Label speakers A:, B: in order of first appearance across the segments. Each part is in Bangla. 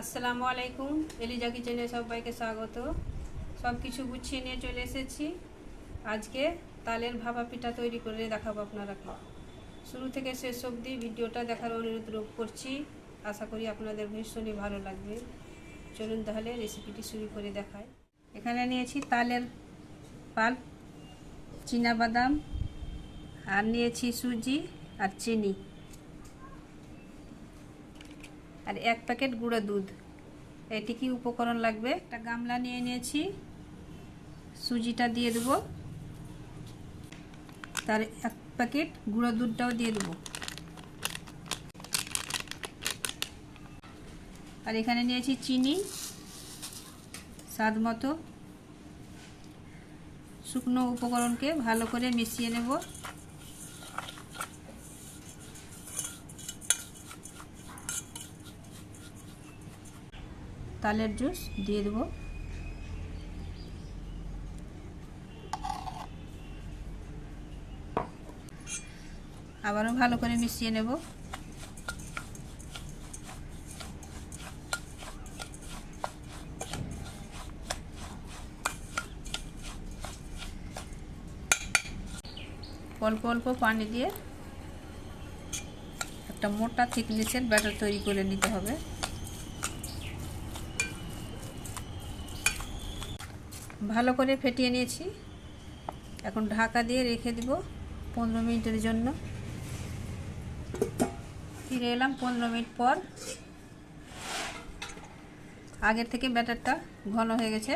A: আসসালামু আলাইকুম। এলিজা কিচেনে সবাইকে স্বাগত। সব কিছু গুছিয়ে নিয়ে চলে এসেছি। আজকে তালের ভাপা পিঠা তৈরি করে দেখাবো আপনারাকে শুরু থেকে শেষ অবধি ভিডিওটা দেখার অনুরোধ রোগ করছি। আশা করি আপনাদের ভীষণই ভালো লাগবে। চলুন তাহলে রেসিপিটি শুরু করে দেখায় এখানে নিয়েছি তালের পাল্প বাদাম, আর নিয়েছি সুজি আর চিনি। আর এক প্যাকেট গুঁড়ো দুধ। এটি কি উপকরণ লাগবে? একটা গামলা নিয়ে নিয়েছি। সুজিটা দিয়ে দেবো। তার এক প্যাকেট গুঁড়ো দুধটাও দিয়ে দেবো। আর এখানে নিয়েছি চিনি, স্বাদ মতো। শুকনো উপকরণকে ভালো করে মিশিয়ে নেব। তালের জুস দিয়ে দেবো। আবারও ভালো করে মিশিয়ে নেব। অল্প অল্প পানি দিয়ে একটা মোটা থিকনেসের ব্যাটার তৈরি করে নিতে হবে। ভালো করে ফেটিয়ে নিয়েছি। এখন ঢাকা দিয়ে রেখে দিব পনেরো মিনিটের জন্য। ফিরে এলাম পনেরো মিনিট পর। আগের থেকে ব্যাটারটা ঘন হয়ে গেছে।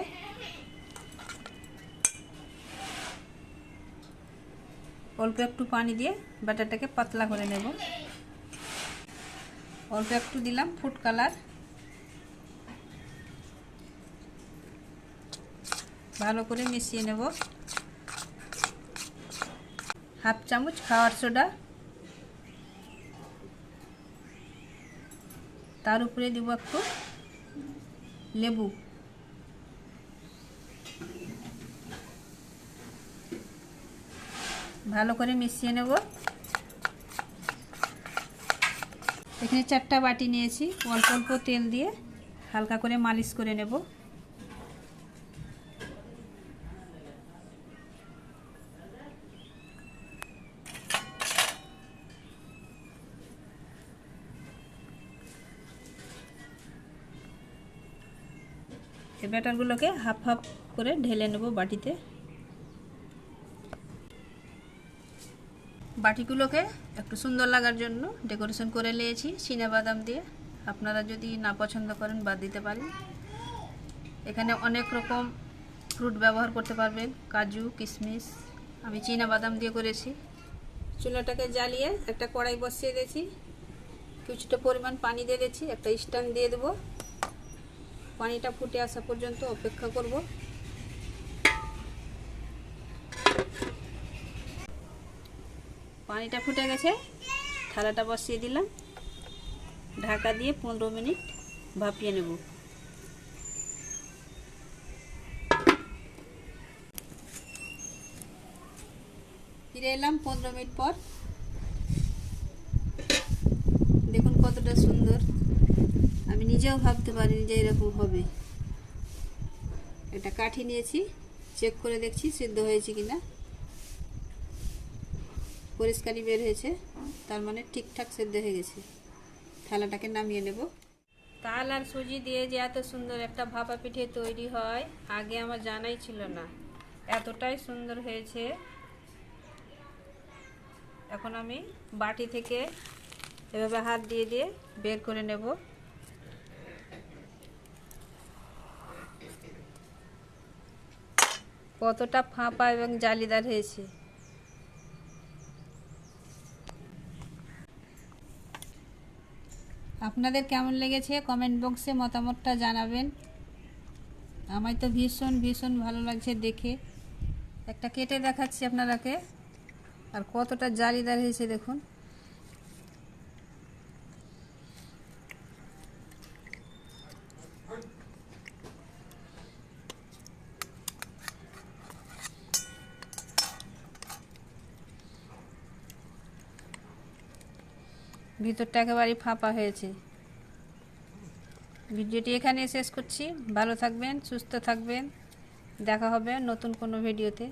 A: অল্প একটু পানি দিয়ে ব্যাটারটাকে পাতলা করে নেব। অল্প একটু দিলাম ফুড কালার। ভালো করে মিশিয়ে নেব। হাফ চামচ খাওয়ার সোডা। তার উপরে দেব একটু লেবু। ভালো করে মিশিয়ে নেব। এখানে চারটা বাটি নিয়েছি। অল্প অল্প তেল দিয়ে হালকা করে মালিশ করে নেব। এই ব্যাটারগুলোকে হাফ হাফ করে ঢেলে নেব বাটিতে। বাটিগুলোকে একটু সুন্দর লাগার জন্য ডেকোরেশন করে নিয়েছি বাদাম দিয়ে। আপনারা যদি না পছন্দ করেন বাদ দিতে পারেন। এখানে অনেক রকম ফ্রুট ব্যবহার করতে পারবেন, কাজু কিশমিশ আমি বাদাম দিয়ে করেছি। চুলাটাকে জ্বালিয়ে একটা কড়াই বসিয়ে দিয়েছি। কিছুটা পরিমাণ পানি দিয়ে দিয়েছি, একটা স্ট্যান্ড দিয়ে দেবো। পানিটা ফুটে আসা পর্যন্ত অপেক্ষা করব। পানিটা ফুটে গেছে, থালাটা বসিয়ে দিলাম। ঢাকা দিয়ে পনেরো মিনিট ভাপিয়ে নেব। ফিরে এলাম পনেরো মিনিট পর। দেখুন কতটা সুন্দর। নিজেও ভাবতে পারিনি যে এরকম হবে। একটা কাঠি নিয়েছি চেক করে দেখছি সিদ্ধ হয়েছে কিনা। পরিষ্কারই বের হয়েছে, তার মানে ঠিকঠাক সেদ্ধ হয়ে গেছে। থালাটাকে নামিয়ে নেব। তাল আর সুজি দিয়ে যে এত সুন্দর একটা ভাপা পিঠে তৈরি হয়, আগে আমার জানাই ছিল না। এতটাই সুন্দর হয়েছে। এখন আমি বাটি থেকে এভাবে হাত দিয়ে দিয়ে বের করে নেব। কতটা ফাঁপা এবং জালিদার হয়েছে। আপনাদের কেমন লেগেছে কমেন্ট বক্সে মতামতটা জানাবেন। আমায় তো ভীষণ ভীষণ ভালো লাগছে দেখে। একটা কেটে দেখাচ্ছি আপনারাকে আর কতটা জালিদার হয়েছে দেখুন। ভিতরটা একেবারেই ফাঁপা হয়েছে। ভিডিওটি এখানে শেষ করছি। ভালো থাকবেন, সুস্থ থাকবেন। দেখা হবে নতুন কোনো ভিডিওতে।